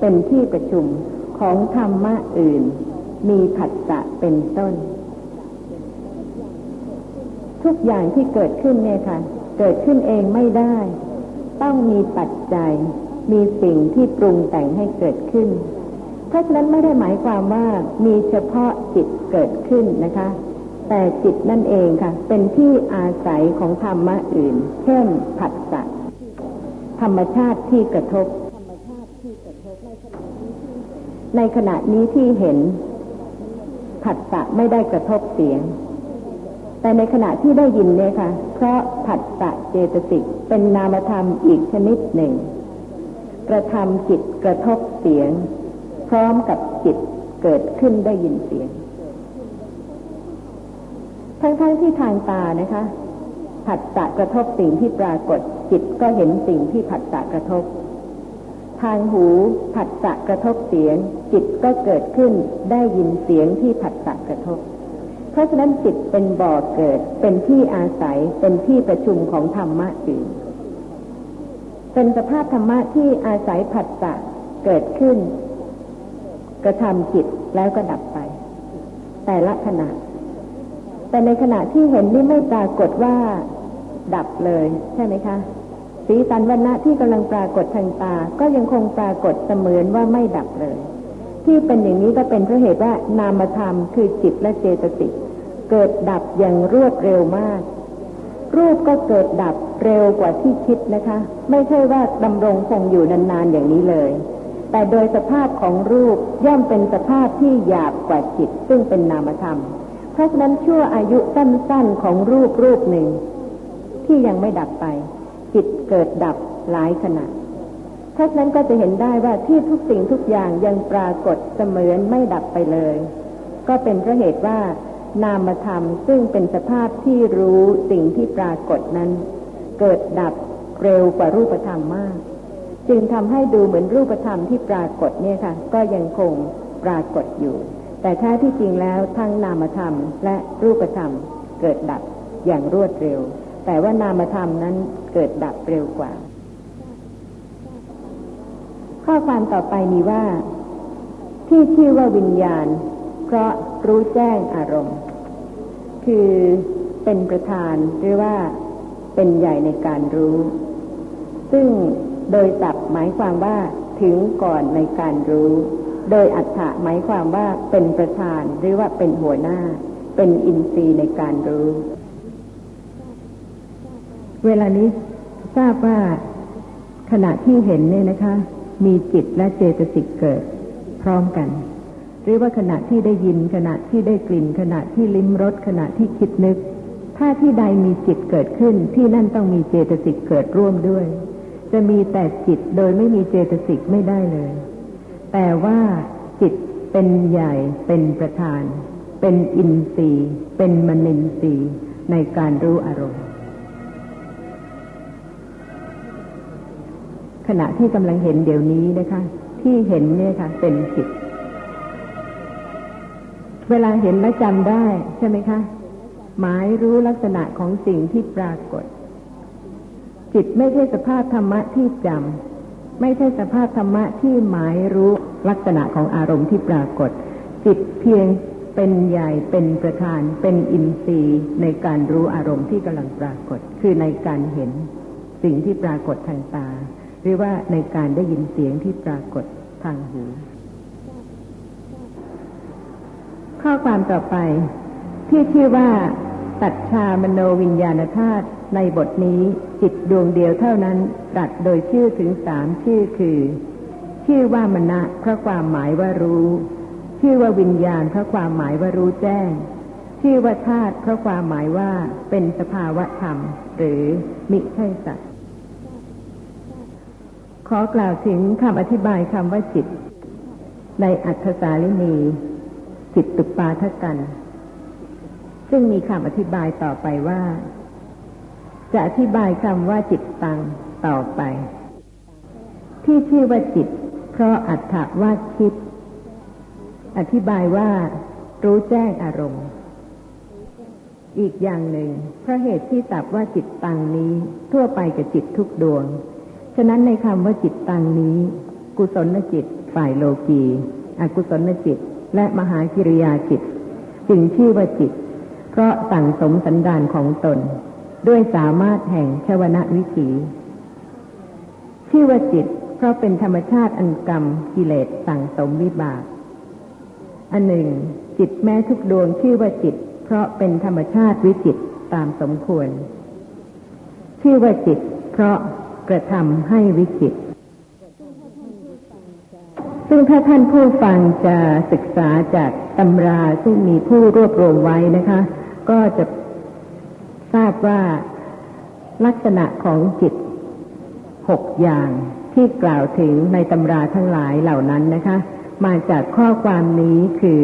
เป็นที่ประชุมของธรรมะอื่น มีผัสสะเป็นต้น ทุกอย่างที่เกิดขึ้นเนี่ยค่ะ เกิดขึ้นเองไม่ได้ ต้องมีปัจจัย มีสิ่งที่ปรุงแต่งให้เกิดขึ้น เพราะฉะนั้นไม่ได้หมายความว่ามีเฉพาะจิตเกิดขึ้นนะคะ แต่จิตนั่นเองค่ะ เป็นที่อาศัยของธรรมะอื่น เช่นผัสสะธรรมชาติที่กระทบ ในขณะนี้ที่เห็นผัสสะไม่ได้กระทบเสียง แต่ในขณะที่ได้ยินเนี่ยค่ะ เพราะผัสสะเจตสิกเป็นนามธรรมอีกชนิดหนึ่ง กระทำจิตกระทบเสียง พร้อมกับจิตเกิดขึ้นได้ยินเสียง ทั้งๆทที่ทางตานะคะผัสสะกระทบสิ่งที่ปรากฏ จิตก็เห็นสิ่งที่ผัสสะกระทบ ทางหูผัสสะกระทบเสียง จิตก็เกิดขึ้นได้ยินเสียงที่ผัสสะกระทบ เพราะฉะนั้นจิตเป็นบ่อเกิด เป็นที่อาศัยเป็นที่ประชุมของธรรมะอื่นเป็นสภาพธรรมะที่อาศัยผัสสะเกิดขึ้น กระทำจิตแล้วก็ดับไป แต่ละขณะ แต่ในขณะที่เห็นนี่ไม่ปรากฏว่า ดับเลย ใช่ไหมคะ สีสันวันณะที่กำลังปรากฏทางตา ก็ยังคงปรากฏเสมือนว่าไม่ดับเลย ที่เป็นอย่างนี้ก็เป็นเพราะเหตุว่านามธรรมคือจิตและเจตสิกเกิดดับอย่างรวดเร็วมาก รูปก็เกิดดับเร็วกว่าที่คิดนะคะ ไม่ใช่ว่าดำรงคงอยู่นานๆอย่างนี้เลย แต่โดยสภาพของรูปย่อมเป็นสภาพที่หยาบกว่าจิต ซึ่งเป็นนามธรรม เพราะฉะนั้นชั่วอายุสั้นๆของรูปรูปหนึ่ง ที่ยังไม่ดับไป จิตเกิดดับหลายขณะเพราะนั้นก็จะเห็นได้ว่าที่ทุกสิ่งทุกอย่างยังปรากฏเสมือนไม่ดับไปเลย ก็เป็นเพราะเหตุว่านามธรรมซึ่งเป็นสภาพที่รู้สิ่งที่ปรากฏนั้น เกิดดับเร็วกว่ารูปธรรมมาก จึงทำให้ดูเหมือนรูปธรรมที่ปรากฏเนี่ยค่ะ ก็ยังคงปรากฏอยู่ แต่แท้ที่จริงแล้วทั้งนามธรรมและรูปธรรมเกิดดับอย่างรวดเร็ว แต่ว่านามธรรมนั้น เกิดดับเร็วกว่า ข้อความต่อไปมีว่า ที่ชื่อว่าวิญญาณ เพราะรู้แจ้งอารมณ์ คือเป็นประธานหรือว่าเป็นใหญ่ในการรู้ ซึ่งโดยศัพท์หมายความว่าถึงก่อนในการรู้ โดยอัฏฐะหมายความว่าเป็นประธานหรือว่าเป็นหัวหน้า เป็นอินทรีย์ในการรู้ เวลานี้ทราบว่าขณะที่เห็นเนี่ยนะคะ มีจิตและเจตสิกเกิดพร้อมกัน หรือว่าขณะที่ได้ยินขณะที่ได้กลิ่น ขณะที่ลิ้มรสขณะที่คิดนึก ถ้าที่ใดมีจิตเกิดขึ้น ที่นั่นต้องมีเจตสิกเกิดร่วมด้วย จะมีแต่จิตโดยไม่มีเจตสิกไม่ได้เลย แต่ว่าจิตเป็นใหญ่เป็นประธาน เป็นอินทรีย์ เป็นมนินทรีย์ในการรู้อารมณ์ ขณะที่กำลังเห็นเดี๋ยวนี้นะคะ ที่เห็นเนี่ยค่ะ เป็นจิต เวลาเห็นแล้วจำได้ใช่ไหมคะ หมายรู้ลักษณะของสิ่งที่ปรากฏ จิตไม่ใช่สภาพธรรมะที่จำไม่ใช่สภาพธรรมะที่หมายรู้ลักษณะของอารมณ์ที่ปรากฏ จิตเพียงเป็นใหญ่เป็นประธาน เป็นอินทรีย์ในการรู้อารมณ์ที่กำลังปรากฏ คือในการเห็นสิ่งที่ปรากฏทางตา หรือว่าในการได้ยินเสียงที่ปรากฏทางหู ข้อความต่อไป ที่ชื่อว่า ตัดชามโนวิญญาณธาตุในบทนี้จิตดวงเดียวเท่านั้นตรัสโดยชื่อถึงสามชื่อคือ ชื่อว่ามณะเพราะความหมายว่ารู้ ชื่อว่าวิญญาณเพราะความหมายว่ารู้แจ้ง ชื่อว่าธาตุเพราะความหมายว่าเป็นสภาวะธรรม หรือมิใช่สัตว์ อกล่าวถึงคำอธิบายคำว่าจิต ในอัตถสาลินีจิตตุปาทกัน ซึ่งมีคำอธิบายต่อไปว่า จะอธิบายคำว่าจิตตังต่อไป ที่ชื่อว่าจิต เพราะอัตถว่าคิด อธิบายว่า รู้แจ้งอารมณ์ อีกอย่างหนึ่งเพราะเหตุที่ตับว่าจิตตังนี้ทั่วไปกับจิตทุกดวง ฉะนั้นในคำว่าจิตตังนี้ กุศลจิต ฝ่ายโลกีอกุศลจิต และมหากิริยาจิตจึงชื่อว่าจิต เพราะสั่งสมสันดานของตน ด้วยสามารถแห่งชวนะวิถี ชื่อว่าจิต เพราะเป็นธรรมชาติอันกรรมกิเลสสั่งสมวิบาก อันหนึ่ง จิตแม้ทุกดวงชื่อว่าจิต เพราะเป็นธรรมชาติวิจิตตามสมควร ชื่อว่าจิต เพราะ กระทำให้วิจิต ซึ่งถ้าท่านผู้ฟังจะศึกษาจากตำราซึ่งมีผู้รวบรวมไว้นะคะ ก็จะทราบว่าลักษณะของจิตหกอย่างที่กล่าวถึงในตำราทั้งหลายเหล่านั้นนะคะ มาจากข้อความนี้คือ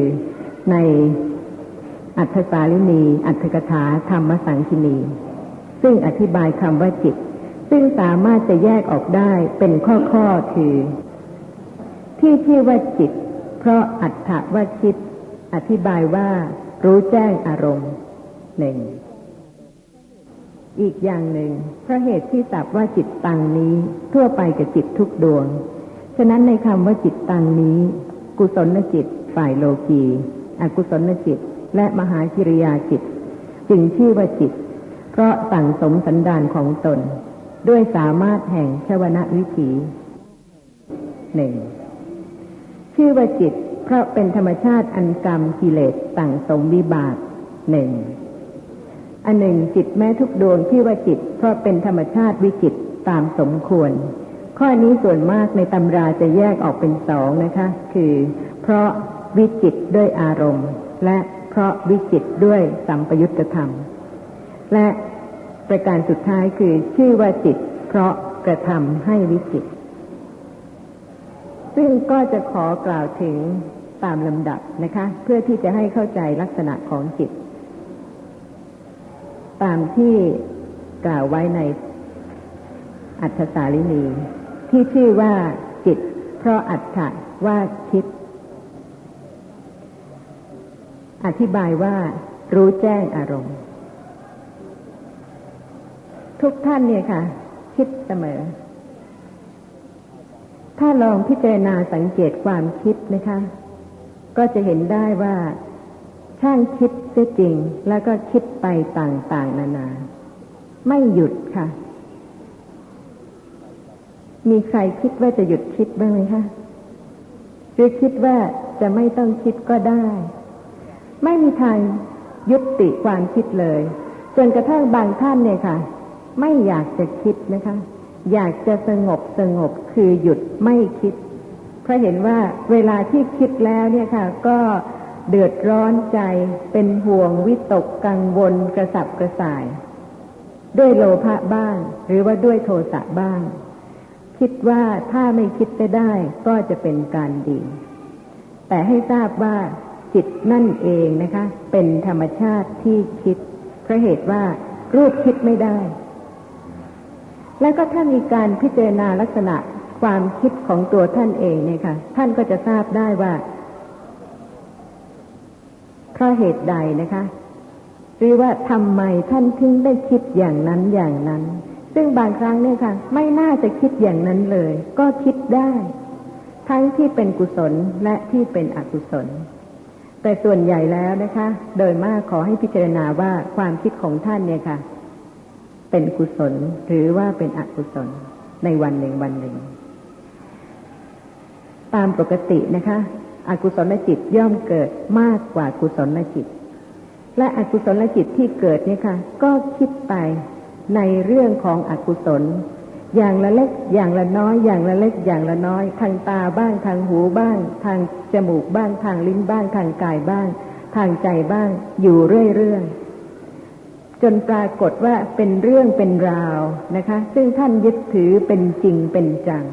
ในอัธสาลินี อัธกถาธรรมสังคินี ซึ่งอธิบายคำว่าจิต ซึ่งสามารถจะแยกออกได้เป็นข้อๆคือ ที่ที่ว่าจิต เพราะอัตถว่าคิด อธิบายว่า รู้แจ้งอารมณ์หนึ่งอีกอย่างหนึ่งเพราะเหตุที่สับว่าจิตตังนี้ทั่วไปกับจิตทุกดวง ฉะนั้นในคำว่าจิตตังนี้ กุศลจิต ฝ่ายโลกีอกุศลจิต และมหากิริยาจิต จึงชื่อว่าจิต เพราะสั่งสมสันดานของตน ด้วยสามารถแห่งชวนวิถีหนึ่งชื่อว่าจิต เพราะเป็นธรรมชาติอันกรรมกิเลสสั่งสมวิบากหนึ่งอันหนึ่งจิตแม้ทุกดวงชื่อว่าจิต เพราะเป็นธรรมชาติวิจิตตามสมควร ข้อนี้ส่วนมากในตำราจะแยกออกเป็นสองนะคะ คือ เพราะวิจิตด้วยอารมณ์ และเพราะวิจิตด้วยสัมปยุตธรรม และ ประการสุดท้ายคือชื่อว่าจิต เพราะกระทำให้วิจิต ซึ่งก็จะขอกล่าวถึงตามลำดับนะคะ เพื่อที่จะให้เข้าใจลักษณะของจิต ตามที่กล่าวไว้ในอัฏฐสาลินี ที่ชื่อว่าจิต เพราะอัฏฐว่าคิด อธิบายว่ารู้แจ้งอารมณ์ ทุกท่านเนี่ยค่ะ คิดเสมอ ถ้าลองพิจารณาสังเกตความคิดนะคะ ก็จะเห็นได้ว่าช่างคิดเสียจริง แล้วก็คิดไปต่างๆ นานา ไม่หยุดค่ะ มีใครคิดว่าจะหยุดคิดบ้างไหมคะหรือคิดว่าจะไม่ต้องคิดก็ได้ ไม่มีทางยุติความคิดเลย จนกระทั่งบางท่านเนี่ยค่ะ ไม่อยากจะคิดนะคะ อยากจะสงบสงบคือหยุดไม่คิด เพราะเห็นว่าเวลาที่คิดแล้วเนี่ยค่ะ ก็เดือดร้อนใจเป็นห่วงวิตกกังวลกระสับกระส่าย ด้วยโลภะบ้าง หรือว่าด้วยโทสะบ้าง คิดว่าถ้าไม่คิดไปได้ก็จะเป็นการดี แต่ให้ทราบว่าจิตนั่นเองนะคะ เป็นธรรมชาติที่คิดเพราะเหตุว่ารูปคิดไม่ได้ แล้วก็ถ้ามีการพิจารณาลักษณะความคิดของตัวท่านเองเนี่ยค่ะ ท่านก็จะทราบได้ว่าเพราะเหตุใดนะคะหรือว่าทำไมท่านถึงได้คิดอย่างนั้นอย่างนั้น ซึ่งบางครั้งเนี่ยค่ะ ไม่น่าจะคิดอย่างนั้นเลย ก็คิดได้ ทั้งที่เป็นกุศลและที่เป็นอกุศล แต่ส่วนใหญ่แล้วนะคะ โดยมากขอให้พิจารณาว่าความคิดของท่านเนี่ยค่ะ เป็นกุศลหรือว่าเป็นอกุศลในวันหนึ่งวันหนึ่ง ตามปกตินะคะ อกุศลจิตย่อมเกิดมากกว่ากุศลจิต และอกุศลจิตที่เกิดเนี่ยค่ะ ก็คิดไปในเรื่องของอกุศล อย่างละเล็กอย่างละน้อย อย่างละเล็กอย่างละน้อย ทางตาบ้างทางหูบ้าง ทางจมูกบ้าง ทางลิ้นบ้าง ทางกายบ้าง ทางใจบ้าง อยู่เรื่อยๆ จนปรากฏว่าเป็นเรื่องเป็นราวนะคะ ซึ่งท่านยึดถือเป็นจริงเป็นจัง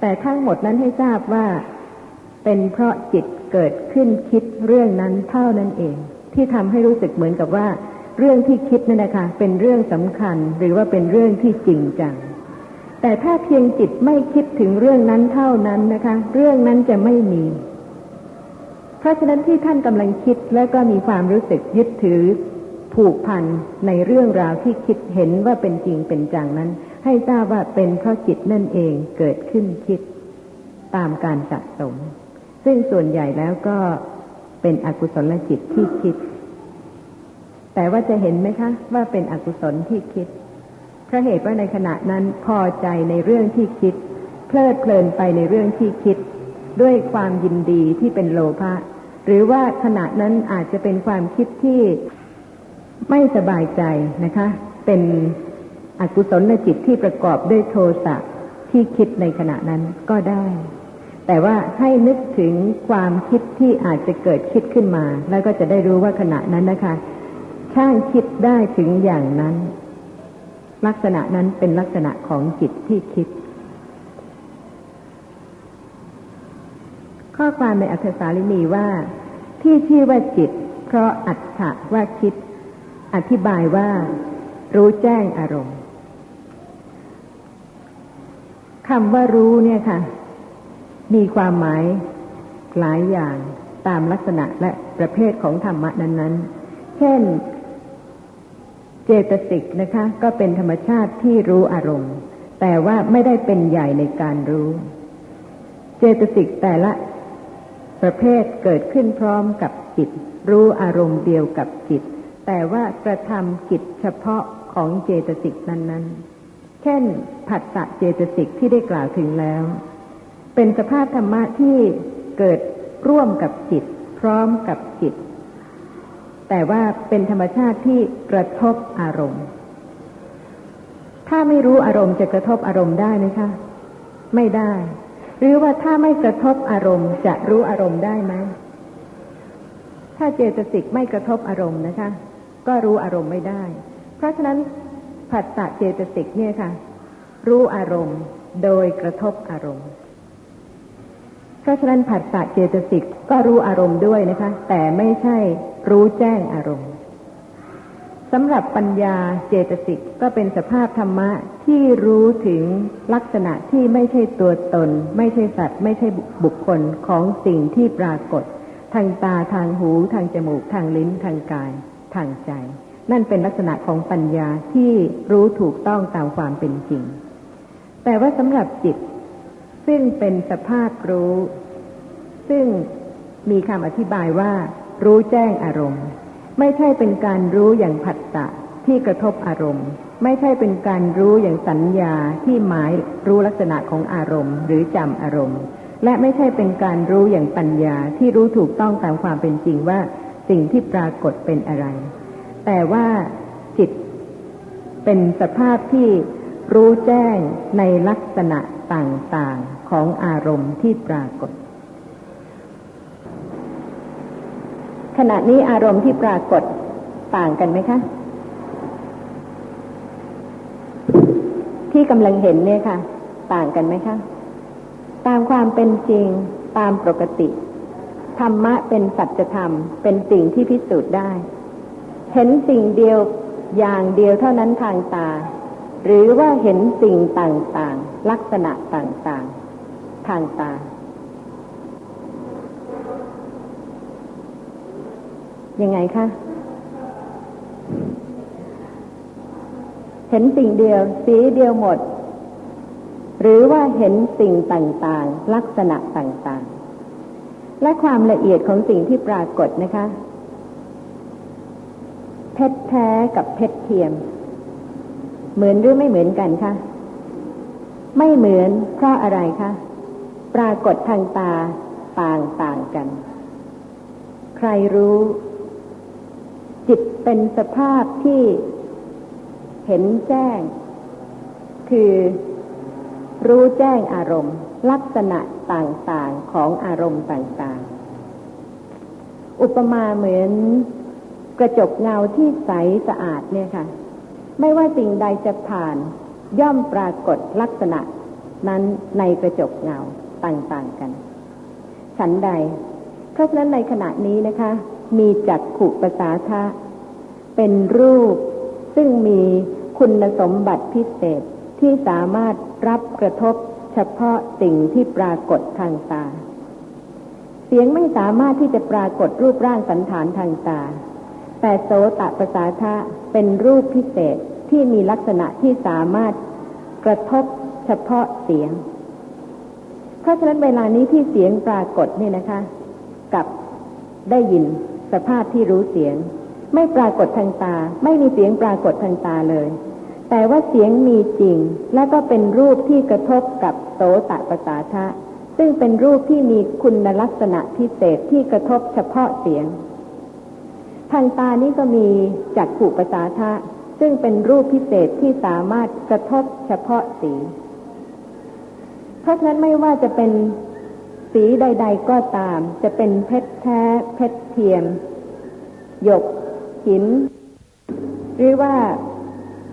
แต่ทั้งหมดนั้นให้ทราบว่า เป็นเพราะจิตเกิดขึ้นคิดเรื่องนั้นเท่านั้นเอง ที่ทำให้รู้สึกเหมือนกับว่า เรื่องที่คิดนั่นนะคะเป็นเรื่องสำคัญหรือว่าเป็นเรื่องที่จริงจัง แต่ถ้าเพียงจิตไม่คิดถึงเรื่องนั้นเท่านั้นนะคะ เรื่องนั้นจะไม่มีเพราะฉะนั้นที่ท่านกำลังคิดและก็มีความรู้สึกยึดถือ ผูกพันในเรื่องราวที่คิดเห็นว่าเป็นจริงเป็นจังนั้น ให้ทราบว่าเป็นเพราะจิตนั่นเองเกิดขึ้นคิดตามการสะสม ซึ่งส่วนใหญ่แล้วก็เป็นอกุศลจิตที่คิด แต่ว่าจะเห็นไหมคะ ว่าเป็นอกุศลที่คิดเพราะเหตุว่าในขณะนั้นพอใจในเรื่องที่คิด เพลิดเพลินไปในเรื่องที่คิด ด้วยความยินดีที่เป็นโลภะหรือว่าขณะนั้นอาจจะเป็นความคิดที่ ไม่สบายใจนะคะ เป็นอกุศลจิตที่ประกอบด้วยโทสะที่คิดในขณะนั้นก็ได้ แต่ว่าให้นึกถึงความคิดที่อาจจะเกิดคิดขึ้นมา แล้วก็จะได้รู้ว่าขณะนั้นนะคะช่างคิดได้ถึงอย่างนั้น ลักษณะนั้นเป็นลักษณะของจิตที่คิด ข้อความในอัธสาลินีว่า ที่ชื่อว่าจิต เพราะอัตถะว่าคิด อธิบายว่า รู้แจ้งอารมณ์คำว่ารู้เนี่ยค่ะ มีความหมายหลายอย่างตามลักษณะและประเภทของธรรมะนั้น ๆ เช่น เจตสิกนะคะ ก็เป็นธรรมชาติที่รู้อารมณ์ แต่ว่าไม่ได้เป็นใหญ่ในการรู้ เจตสิกแต่ละประเภทเกิดขึ้นพร้อมกับจิต รู้อารมณ์เดียวกับจิต แต่ว่ากระทำกิจเฉพาะของเจตสิกนั้น ๆ เช่น ผัสสะเจตสิกที่ได้กล่าวถึงแล้ว เป็นสภาพธรรมะที่เกิดร่วมกับจิต พร้อมกับจิต แต่ว่าเป็นธรรมชาติที่กระทบอารมณ์ ถ้าไม่รู้อารมณ์จะกระทบอารมณ์ได้ไหมคะ ไม่ได้ หรือว่าถ้าไม่กระทบอารมณ์จะรู้อารมณ์ได้ไหมถ้าเจตสิกไม่กระทบอารมณ์นะคะ ก็รู้อารมณ์ไม่ได้ เพราะฉะนั้นผัสสะเจตสิกเนี่ยค่ะ รู้อารมณ์โดยกระทบอารมณ์ เพราะฉะนั้นผัสสะเจตสิกก็รู้อารมณ์ด้วยนะคะ แต่ไม่ใช่รู้แจ้งอารมณ์สำหรับปัญญาเจตสิกก็เป็นสภาพธรรมะที่รู้ถึงลักษณะที่ไม่ใช่ตัวตน ไม่ใช่สัตว์ ไม่ใช่บุคคลของสิ่งที่ปรากฏ ทางตาทางหู ทางจมูก ทางลิ้นทางกาย ทางใจ นั่นเป็นลักษณะของปัญญาที่รู้ถูกต้องตามความเป็นจริง แต่ว่าสำหรับจิต ซึ่งเป็นสภาพรู้ ซึ่งมีคำอธิบายว่า รู้แจ้งอารมณ์ ไม่ใช่เป็นการรู้อย่างผัสสะที่กระทบอารมณ์ ไม่ใช่เป็นการรู้อย่างสัญญาที่หมายรู้ลักษณะของอารมณ์ หรือจำอารมณ์ และไม่ใช่เป็นการรู้อย่างปัญญาที่รู้ถูกต้องตามความเป็นจริงว่า สิ่งที่ปรากฏเป็นอะไร แต่ว่าจิตเป็นสภาพที่รู้แจ้งในลักษณะต่างๆของอารมณ์ที่ปรากฏ ขณะนี้อารมณ์ที่ปรากฏต่างกันไหมคะ ที่กำลังเห็นเนี่ยค่ะ ต่างกันไหมคะ ตามความเป็นจริงตามปกติ ธรรมะเป็นสัจธรรม เป็นสิ่งที่พิสูจน์ได้ เห็นสิ่งเดียวอย่างเดียวเท่านั้นทางตา หรือว่าเห็นสิ่งต่างๆ ลักษณะต่างๆ ทางตา ยังไงคะเห็นสิ่งเดียว สีเดียวหมด หรือว่าเห็นสิ่งต่างๆ ลักษณะต่างๆ และความละเอียดของสิ่งที่ปรากฏนะคะ เพชรแท้กับเพชรเทียม เหมือนหรือไม่เหมือนกันคะไม่เหมือนเพราะอะไรคะปรากฏทางตาต่างต่างกัน ใครรู้ จิตเป็นสภาพที่เห็นแจ้ง คือรู้แจ้งอารมณ์ ลักษณะต่างๆของอารมณ์ต่างๆ อุปมาเหมือนกระจกเงาที่ใสสะอาดเนี่ยค่ะ ไม่ว่าสิ่งใดจะผ่านย่อมปรากฏลักษณะนั้นในกระจกเงาต่างๆกัน ฉันใด เพราะฉะนั้นในขณะนี้นะคะ มีจักขุปสาทะเป็นรูปซึ่งมีคุณสมบัติพิเศษที่สามารถรับกระทบ เฉพาะสิ่งที่ปรากฏทางตา เสียงไม่สามารถที่จะปรากฏรูปร่างสันฐานทางตา แต่โสตประสาทะเป็นรูปพิเศษที่มีลักษณะที่สามารถกระทบเฉพาะเสียง เพราะฉะนั้นเวลานี้ที่เสียงปรากฏเนี่ยนะคะ กับได้ยินสภาพที่รู้เสียง ไม่ปรากฏทางตา ไม่มีเสียงปรากฏทางตาเลย แต่ว่าเสียงมีจริง และก็เป็นรูปที่กระทบกับโสตประสาทะ ซึ่งเป็นรูปที่มีคุณลักษณะพิเศษที่กระทบเฉพาะเสียง ทางตานี่ก็มีจักขุประสาทะ ซึ่งเป็นรูปพิเศษที่สามารถกระทบเฉพาะสี เพราะฉะนั้นไม่ว่าจะเป็นสีใด ๆ ก็ตาม จะเป็นเพชรแท้ เพชรเทียม หยก หิน หรือว่า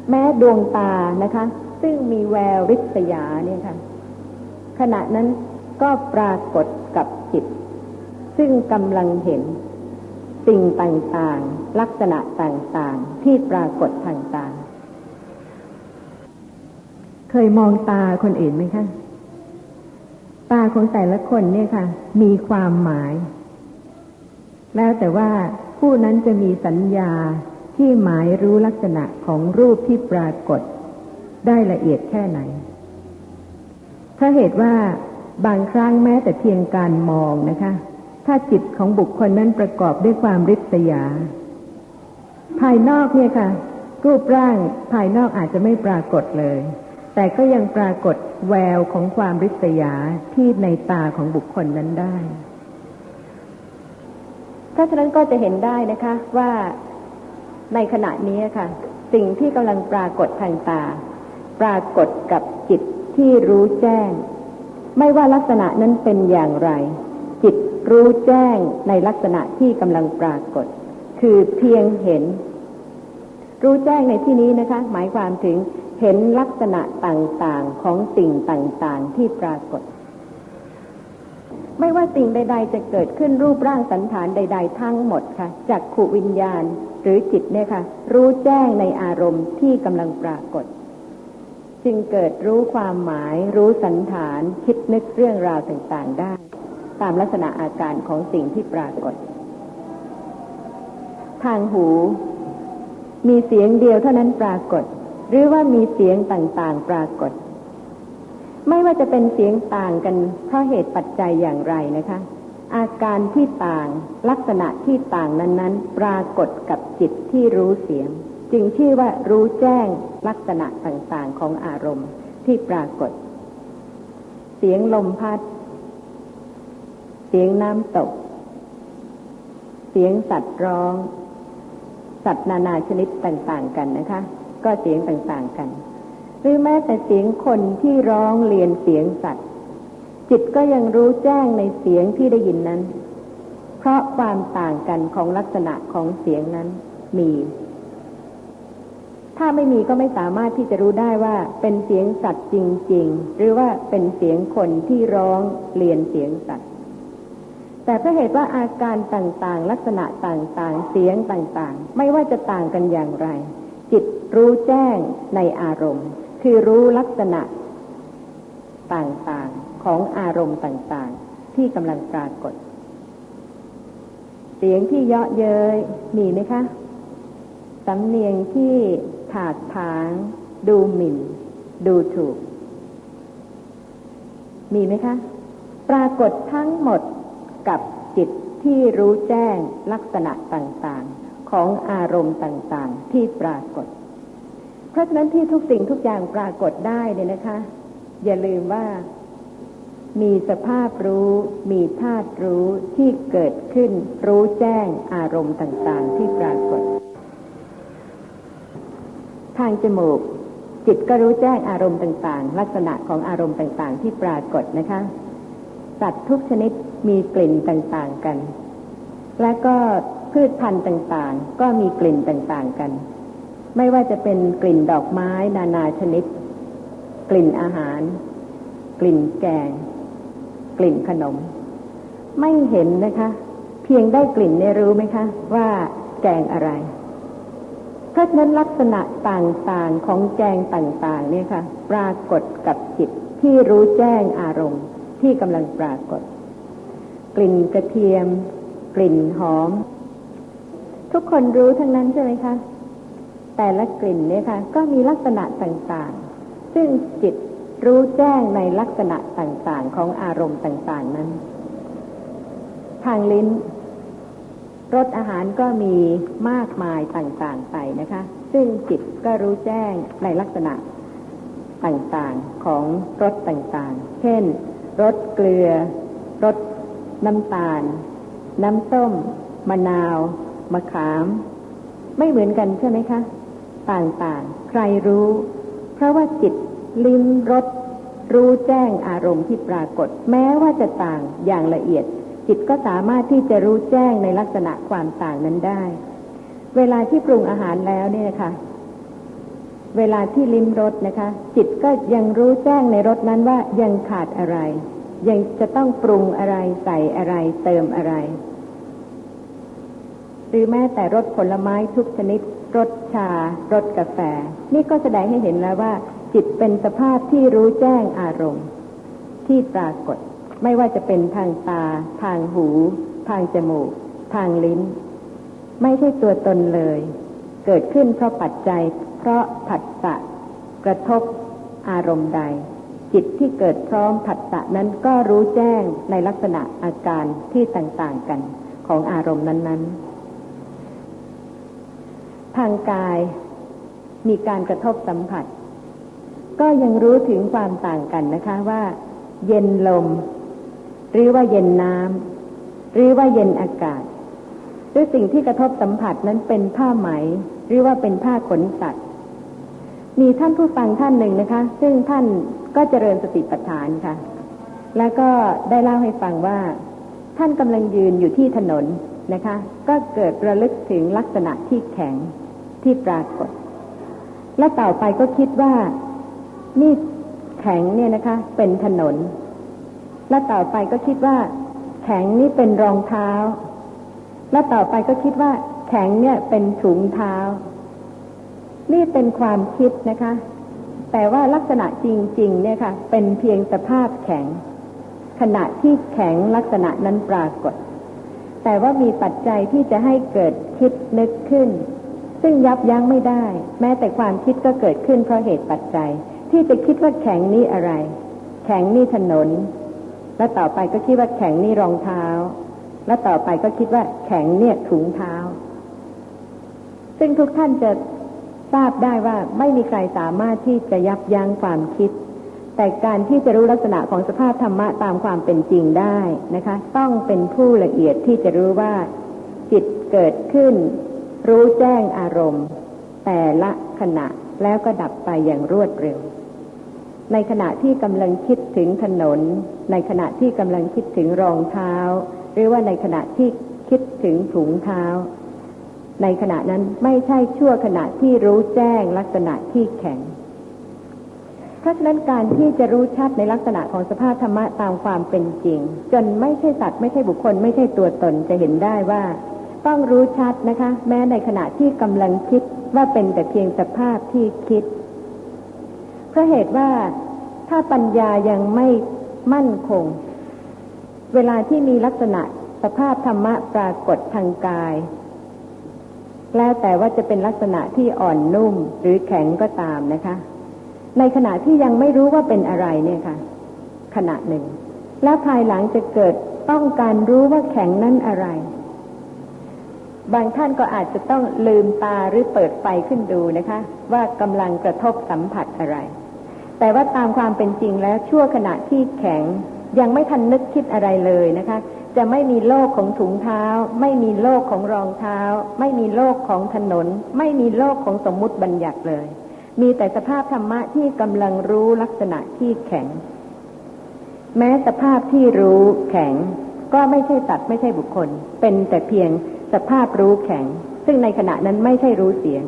แม้ดวงตานะคะ ซึ่งมีแววริษยาเนี่ยค่ะ ขณะนั้นก็ปรากฏกับจิต ซึ่งกำลังเห็นสิ่งต่างๆ ลักษณะต่างๆ ที่ปรากฏทางตาเคยมองตาคนอื่นไหมคะ ตาของแต่ละคนเนี่ยค่ะ มีความหมาย แล้วแต่ว่าผู้นั้นจะมีสัญญา ที่หมายรู้ลักษณะของรูปที่ปรากฏ ได้ละเอียดแค่ไหนเพราเหตุว่าบางครั้งแม้แต่เพียงการมองนะคะ ถ้าจิตของบุคคลนั้นประกอบด้วยความริษยา ภายนอกเนี่ยค่ะ รูปร่างภายนอกอาจจะไม่ปรากฏเลย แต่ก็ยังปรากฏแววของความริษยาที่ในตาของบุคคลนั้นได้ ถ้าฉะนั้นก็จะเห็นได้นะคะ ว่า ในขณะนี้ค่ะ สิ่งที่กำลังปรากฏทางตา ปรากฏกับจิตที่รู้แจ้ง ไม่ว่าลักษณะนั้นเป็นอย่างไร จิตรู้แจ้งในลักษณะที่กำลังปรากฏ คือเพียงเห็น รู้แจ้งในที่นี้นะคะ หมายความถึงเห็นลักษณะต่างๆของสิ่งต่างๆที่ปรากฏ ไม่ว่าสิ่งใด ๆ จะเกิดขึ้นรูปร่างสันฐานใด ๆ ทั้งหมดค่ะจากขูวิญญาณ รือจิตเนี่ยค่ะ รู้แจ้งในอารมณ์ที่กำลังปรากฏ จึงเกิดรู้ความหมาย รู้สันฐานคิดนึกเรื่องราวต่างๆได้ ตามลักษณะอาการของสิ่งที่ปรากฏ ทางหู มีเสียงเดียวเท่านั้นปรากฏ หรือว่ามีเสียงต่างๆปรากฏ ไม่ว่าจะเป็นเสียงต่างกันเพราะเหตุปัจจัยอย่างไรนะคะ อาการที่ต่างลักษณะที่ต่างนั้นๆ ปรากฏกับจิตที่รู้เสียง จึงชื่อว่ารู้แจ้งลักษณะต่างๆของอารมณ์ที่ปรากฏ เสียงลมพัด เสียงน้ำตก เสียงสัตว์ร้อง สัตว์นานาชนิดต่างๆกันนะคะ ก็เสียงต่างๆกัน หรือแม้แต่เสียงคนที่ร้องเรียนเสียงสัตว์ จิตก็ยังรู้แจ้งในเสียงที่ได้ยินนั้น เพราะความต่างกันของลักษณะของเสียงนั้นมี ถ้าไม่มีก็ไม่สามารถที่จะรู้ได้ว่าเป็นเสียงสัตว์จริง ๆ หรือว่าเป็นเสียงคนที่ร้องเรียนเสียงสัตว์แต่เพราะเหตุว่าอาการต่างๆ ลักษณะต่างๆ เสียงต่างๆ ไม่ว่าจะต่างกันอย่างไร จิตรู้แจ้งในอารมณ์ คือรู้ลักษณะ ต่างๆ ของอารมณ์ต่างๆ ที่กำลังปรากฏ เสียงที่เยาะเย้ยมีไหมคะ สำเนียงที่ถากถาง ดูหมิ่น ดูถูก มีไหมคะ ปรากฏทั้งหมดกับจิตที่รู้แจ้งลักษณะต่างๆ ของอารมณ์ต่างๆ ที่ปรากฏ เพราะฉะนั้นที่ทุกสิ่งทุกอย่างปรากฏได้เนี่ยนะคะ อย่าลืมว่า มีสภาพรู้ มีธาตุรู้ที่เกิดขึ้น รู้แจ้งอารมณ์ต่าง ๆ ที่ปรากฏ ทางจมูก จิตก็รู้แจ้งอารมณ์ต่าง ๆ ลักษณะของอารมณ์ต่าง ๆ ที่ปรากฏนะคะสัตว์ทุกชนิดมีกลิ่นต่างๆกัน และก็พืชพันธุ์ต่างๆ ก็มีกลิ่นต่างๆกัน ไม่ว่าจะเป็นกลิ่นดอกไม้นานาชนิด กลิ่นอาหาร กลิ่นแกง กลิ่นขนม ไม่เห็นนะคะ เพียงได้กลิ่นเนี่ยรู้ไหมคะ ว่าแกงอะไร เพราะฉะนั้นลักษณะต่างๆของแจงต่างๆ เนี่ยค่ะ ปรากฏกับจิตที่รู้แจ้งอารมณ์ที่กำลังปรากฏ กลิ่นกระเทียม กลิ่นหอม ทุกคนรู้ทั้งนั้นใช่ไหมคะแต่ละกลิ่นเนี่ยค่ะ ก็มีลักษณะต่างๆ ซึ่งจิตรู้แจ้งในลักษณะต่างๆของอารมณ์ต่าง ๆ นั้น ทางลิ้นรสอาหารก็มีมากมายต่างๆไปนะคะ ซึ่งจิตก็รู้แจ้งในลักษณะต่างๆของรสต่างๆ เช่นรสเกลือรสน้ำตาล น้ำส้ม มะนาว มะขาม ไม่เหมือนกันใช่ไหมคะ ต่างๆ ใครรู้ เพราะว่าจิต ลิ้มรสรู้แจ้งอารมณ์ที่ปรากฏ แม้ว่าจะต่างอย่างละเอียด จิตก็สามารถที่จะรู้แจ้งในลักษณะความต่างนั้นได้ เวลาที่ปรุงอาหารแล้วเนี่ยค่ะ เวลาที่ลิ้มรสนะคะ จิตก็ยังรู้แจ้งในรสนั้นว่ายังขาดอะไร ยังจะต้องปรุงอะไรใส่อะไรเติมอะไรหรือแม้แต่รสผลไม้ทุกชนิดรสชารสกาแฟ นี่ก็แสดงให้เห็นแล้วว่า จิตเป็นสภาพที่รู้แจ้งอารมณ์ ที่ปรากฏ ไม่ว่าจะเป็นทางตา ทางหู ทางจมูก ทางลิ้น ไม่ใช่ตัวตนเลย เกิดขึ้นเพราะปัจจัย เพราะผัสสะกระทบอารมณ์ใด จิตที่เกิดพร้อมผัสสะนั้นก็รู้แจ้งในลักษณะอาการที่ต่างๆกันของอารมณ์นั้น ๆ ทางกายมีการกระทบสัมผัส ก็ยังรู้ถึงความต่างกันนะคะว่า เย็นลม หรือว่าเย็นน้ำหรือว่าเย็นอากาศ หรือสิ่งที่กระทบสัมผัสนั้นเป็นผ้าไหม หรือว่าเป็นผ้าขนสัตว์ มีท่านผู้ฟังท่านหนึ่งนะคะ ซึ่งท่านก็เจริญสติปัฏฐานค่ะ แล้วก็ได้เล่าให้ฟังว่า ท่านกำลังยืนอยู่ที่ถนนนะคะ ก็เกิดระลึกถึงลักษณะที่แข็งที่ปรากฏ และต่อไปก็คิดว่า นี่แข็งเนี่ยนะคะ เป็นถนน และต่อไปก็คิดว่า แข็งนี่เป็นรองเท้า และต่อไปก็คิดว่า แข็งเนี่ยเป็นถุงเท้า นี่เป็นความคิดนะคะ แต่ว่าลักษณะจริง ๆ เนี่ยค่ะ เป็นเพียงสภาพแข็ง ขณะที่แข็งลักษณะนั้นปรากฏ แต่ว่ามีปัจจัยที่จะให้เกิดคิดนึกขึ้น ซึ่งยับยั้งไม่ได้ แม้แต่ความคิดก็เกิดขึ้นเพราะเหตุปัจจัย ที่จะคิดว่าแข็งนี่อะไร แข็งนี่ถนน แล้วต่อไปก็คิดว่าแข็งนี่รองเท้า แล้วต่อไปก็คิดว่าแข็งเนี่ยถุงเท้า ซึ่งทุกท่านจะทราบได้ว่าไม่มีใครสามารถที่จะยับยั้งความคิด แต่การที่จะรู้ลักษณะของสภาพธรรมะตามความเป็นจริงได้นะคะ ต้องเป็นผู้ละเอียดที่จะรู้ว่า จิตเกิดขึ้น รู้แจ้งอารมณ์ แต่ละขณะแล้วก็ดับไปอย่างรวดเร็ว ในขณะที่กำลังคิดถึงถนน ในขณะที่กำลังคิดถึงรองเท้า หรือว่าในขณะที่คิดถึงถุงเท้า ในขณะนั้นไม่ใช่ชั่วขณะที่รู้แจ้งลักษณะที่แข็ง เพราะฉะนั้นการที่จะรู้ชัดในลักษณะของสภาพธรรมะตามความเป็นจริง จนไม่ใช่สัตว์ไม่ใช่บุคคล ไม่ใช่ตัวตนจะเห็นได้ว่า ต้องรู้ชัดนะคะ แม้ในขณะที่กำลังคิดว่าเป็นแต่เพียงสภาพที่คิด ราะเหตุว่าถ้าปัญญายังไม่มั่นคง เวลาที่มีลักษณะสภาพธรรมะปรากฏทางกาย แล้วแต่ว่าจะเป็นลักษณะที่อ่อนนุ่มหรือแข็งก็ตามนะคะ ในขณะที่ยังไม่รู้ว่าเป็นอะไรเนี่ยค่ะ ขณะหนึ่ง แล้วภายหลังจะเกิดต้องการรู้ว่าแข็งนั้นอะไร บางท่านก็อาจจะต้องลืมตาหรือเปิดไฟขึ้นดูนะคะ ว่ากำลังกระทบสัมผัสอะไร แต่ว่าตามความเป็นจริงแล้วชั่วขณะที่แข็ง ยังไม่ทันนึกคิดอะไรเลยนะคะ จะไม่มีโลกของถุงเท้า ไม่มีโลกของรองเท้า ไม่มีโลกของถนน ไม่มีโลกของสมมุติบัญญัติเลย มีแต่สภาพธรรมะที่กำลังรู้ลักษณะที่แข็ง แม้สภาพที่รู้แข็ง ก็ไม่ใช่ตัดไม่ใช่บุคคล เป็นแต่เพียงสภาพรู้แข็ง ซึ่งในขณะนั้นไม่ใช่รู้เสียง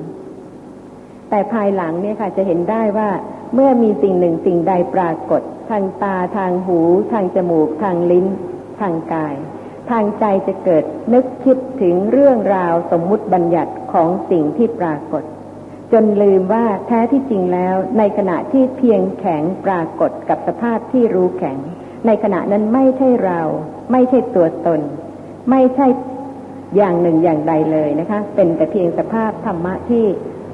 แต่ภายหลังเนี่ยค่ะจะเห็นได้ว่า เมื่อมีสิ่งหนึ่งสิ่งใดปรากฏ ทางตาทางหู ทางจมูก ทางลิ้น ทางกาย ทางใจจะเกิดนึกคิดถึงเรื่องราวสมมุติบัญญัติของสิ่งที่ปรากฏ จนลืมว่าแท้ที่จริงแล้ว ในขณะที่เพียงแข็งปรากฏกับสภาพที่รู้แข็ง ในขณะนั้นไม่ใช่เรา ไม่ใช่ตัวตน ไม่ใช่อย่างหนึ่งอย่างใดเลยนะคะ เป็นแต่เพียงสภาพธรรมะที่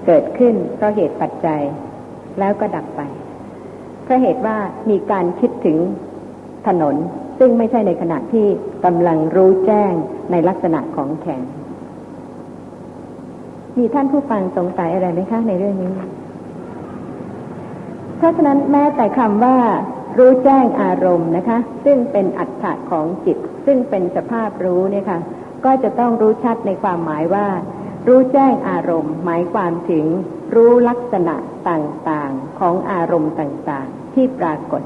เกิดขึ้นเพราะเหตุปัจจัย แล้วก็ดับไปเพราะเหตุว่ามีการคิดถึงถนน ซึ่งไม่ใช่ในขณะที่กำลังรู้แจ้งในลักษณะของแข็ง มีท่านผู้ฟังสงสัยอะไรไหมคะในเรื่องนี้ เพราะฉะนั้นแม้แต่คำว่ารู้แจ้งอารมณ์นะคะ ซึ่งเป็นอัตถะของจิต ซึ่งเป็นสภาพรู้เนี่ยค่ะ ก็จะต้องรู้ชัดในความหมายว่า รู้แจ้งอารมณ์ หมายความถึง รู้ลักษณะต่างๆของอารมณ์ต่างๆ ที่ปรากฏ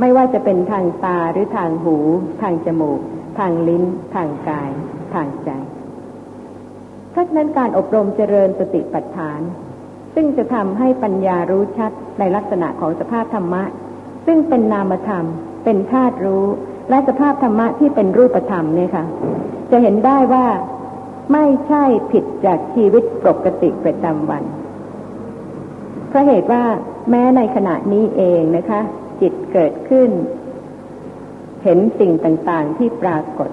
ไม่ว่าจะเป็นทางตาหรือทางหู ทางจมูก ทางลิ้น ทางกาย ทางใจเพราะฉะนั้นการอบรมเจริญสติปัฏฐาน ซึ่งจะทำให้ปัญญารู้ชัดในลักษณะของสภาพธรรมะ ซึ่งเป็นนามธรรม เป็นธาตุรู้ และสภาพธรรมะที่เป็นรูปธรรมเนี่ยค่ะจะเห็นได้ว่าไม่ใช่ผิดจากชีวิตปกติประจำวัน ราะเหตุว่าแม้ในขณะนี้เองนะคะ จิตเกิดขึ้น เห็นสิ่งต่างๆที่ปรากฏ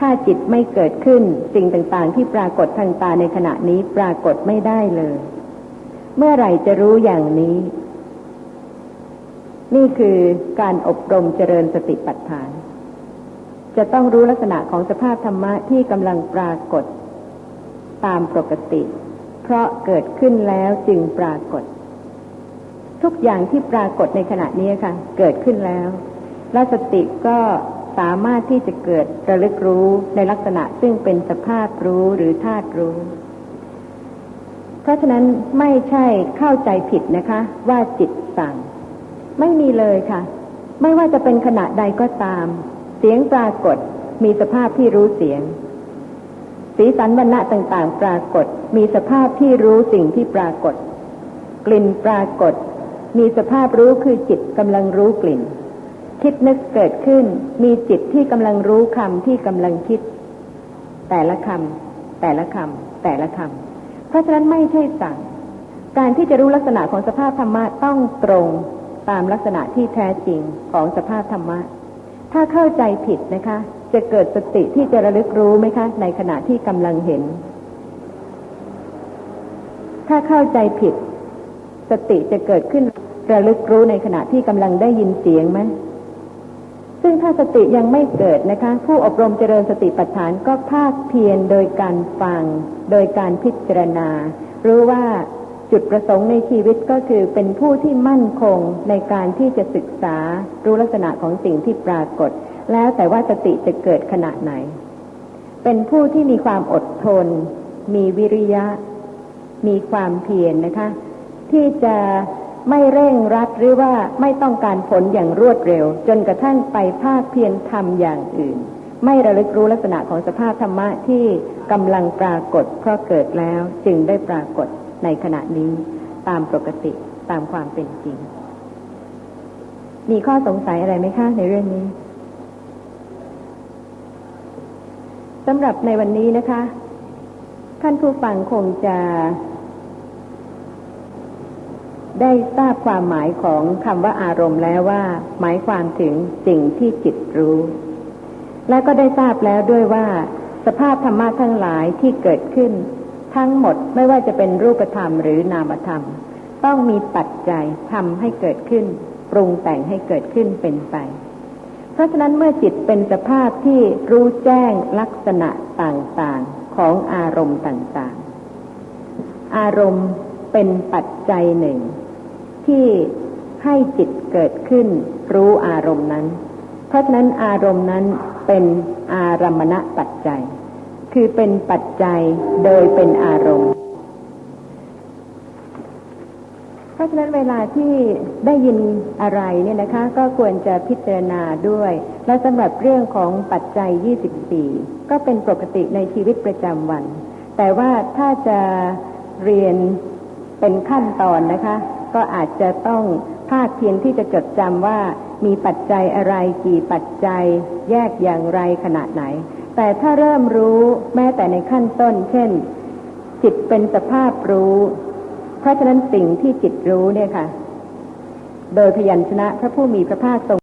ถ้าจิตไม่เกิดขึ้น สิ่งต่างๆ ที่ปรากฏทางตาในขณะนี้ปรากฏไม่ได้เลย เมื่อไหร่จะรู้อย่างนี้ นี่คือการอบรมเจริญสติปัฏฐาน จะต้องรู้ลักษณะของสภาพธรรมะที่กำลังปรากฏ ตามปกติ ราะเกิดขึ้นแล้วจึงปรากฏ ทุกอย่างที่ปรากฏในขณะนี้ค่ะ เกิดขึ้นแล้ว และสติก็สามารถที่จะเกิดระลึกรู้ในลักษณะซึ่งเป็นสภาพรู้หรือธาตุรู้ เพราะฉะนั้นไม่ใช่เข้าใจผิดนะคะ ว่าจิตสั่ง ไม่มีเลยค่ะ ไม่ว่าจะเป็นขณะใดก็ตาม เสียงปรากฏมีสภาพที่รู้เสียง สีสันวรรณะต่างๆ ปรากฏ มีสภาพที่รู้สิ่งที่ปรากฏ กลิ่นปรากฏ มีสภาพรู้คือจิตกำลังรู้กลิ่น คิดนึกเกิดขึ้น มีจิตที่กำลังรู้คำที่กำลังคิด แต่ละคำแต่ละคำแต่ละคำเพราะฉะนั้นไม่ใช่สั่ง การที่จะรู้ลักษณะของสภาพธรรมะต้องตรงตามลักษณะที่แท้จริงของสภาพธรรมะ ถ้าเข้าใจผิดนะคะ จะเกิดสติที่จะระลึกรู้ไหมคะ ในขณะที่กำลังเห็น ถ้าเข้าใจผิด สติจะเกิดขึ้นระลึกรู้ในขณะที่กำลังได้ยินเสียงไหมซึ่งถ้าสติยังไม่เกิดนะคะ ผู้อบรมเจริญสติปัฏฐานก็ภาคเพียรโดยการฟัง โดยการพิจารณา รู้ว่าจุดประสงค์ในชีวิตก็คือเป็นผู้ที่มั่นคงในการที่จะศึกษารู้ลักษณะของสิ่งที่ปรากฏ แล้วแต่ว่าสติจะเกิดขณะไหน เป็นผู้ที่มีความอดทน มีวิริยะ มีความเพียรนนะคะ ที่จะไม่เร่งรัดหรือว่าไม่ต้องการผลอย่างรวดเร็ว จนกระทั่งไปภาคเพียรทำอย่างอื่น ไม่ระลึกรู้ลักษณะของสภาพธรรมะที่กำลังปรากฏเพราะเกิดแล้วจึงได้ปรากฏในขณะนี้ตามปกติตามความเป็นจริง มีข้อสงสัยอะไรไหมคะในเรื่องนี้สำหรับในวันนี้นะคะ ท่านผู้ฟังคงจะ ได้ทราบความหมายของคำว่าอารมณ์แล้วว่า หมายความถึงสิ่งที่จิตรู้ และก็ได้ทราบแล้วด้วยว่า สภาพธรรมะทั้งหลายที่เกิดขึ้น ทั้งหมดไม่ว่าจะเป็นรูปธรรมหรือนามธรรม ต้องมีปัจจัยทำให้เกิดขึ้น ปรุงแต่งให้เกิดขึ้นเป็นไป เพราะฉะนั้นเมื่อจิตเป็นสภาพที่รู้แจ้งลักษณะต่างๆของอารมณ์ต่างๆ อารมณ์เป็นปัจจัยหนึ่ง ที่ให้จิตเกิดขึ้นรู้อารมณ์นั้น เพราะฉะนั้นอารมณ์นั้นเป็นอารมณปัจจัย คือเป็นปัจจัยโดยเป็นอารมณ์ เพ ราะฉะนั้นเวลาที่ได้ยินอะไรเนี่ยนะคะก็ควรจะพิจารณาด้วย และสำหรับเรื่องของปัจจัย 24 ก็เป็นปกติในชีวิตประจำวัน แต่ว่าถ้าจะเรียนเป็นขั้นตอนนะคะ ก็อาจจะต้องภาคเพียงที่จะจดจำว่ามีปัจจัยอะไรกี่ปัจจัยแยกอย่างไรขนาดไหน แต่ถ้าเริ่มรู้แม้แต่ในขั้นต้น เช่น จิตเป็นสภาพรู้ เพราะฉะนั้นสิ่งที่จิตรู้เนี่ยค่ะ โดยพยัญชนะพระผู้มีพระภาคทรง